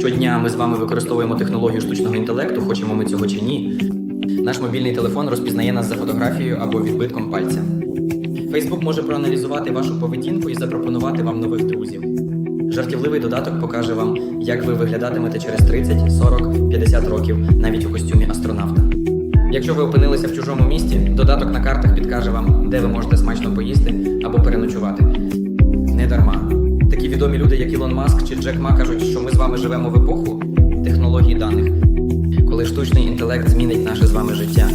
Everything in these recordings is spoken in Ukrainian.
Щодня ми з вами використовуємо технологію штучного інтелекту, хочемо ми цього чи ні. Наш мобільний телефон розпізнає нас за фотографією або відбитком пальця. Фейсбук може проаналізувати вашу поведінку і запропонувати вам нових друзів. Жартівливий додаток покаже вам, як ви виглядатимете через 30, 40, 50 років, навіть у костюмі астронавта. Якщо ви опинилися в чужому місті, додаток на картах підкаже вам, де ви можете смачно поїсти або переночувати. Не дарма. Відомі люди, як Ілон Маск чи Джек Ма, кажуть, що ми з вами живемо в епоху технологій даних, коли штучний інтелект змінить наше з вами життя.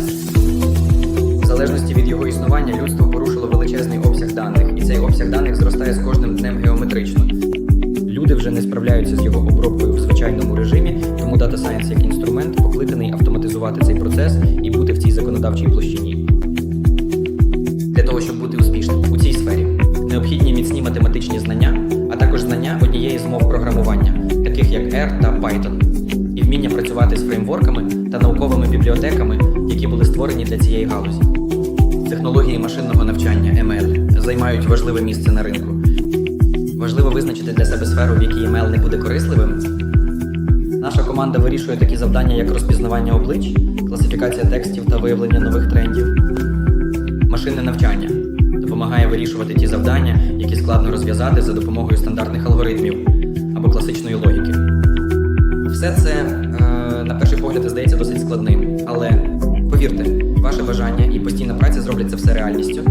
В залежності від його існування людство порушило величезний обсяг даних, і цей обсяг даних зростає з кожним днем геометрично. Люди вже не справляються з його обробкою в звичайному режимі, тому Data Science як інструмент покликаний автоматизувати цей процес і бути в цій законодавчій площині. Для того, щоб бути успішним у цій сфері, необхідні міцні математичні знання, як R та Python, і вміння працювати з фреймворками та науковими бібліотеками, які були створені для цієї галузі. Технології машинного навчання ML займають важливе місце на ринку. Важливо визначити для себе сферу, в якій ML не буде корисливим. Наша команда вирішує такі завдання, як розпізнавання облич, класифікація текстів та виявлення нових трендів. Машинне навчання допомагає вирішувати ті завдання, які складно розв'язати за допомогою стандартних алгоритмів або класичної логіки. Все це е, на перший погляд здається досить складним, але повірте, ваше бажання і постійна праця зроблять це все реальністю.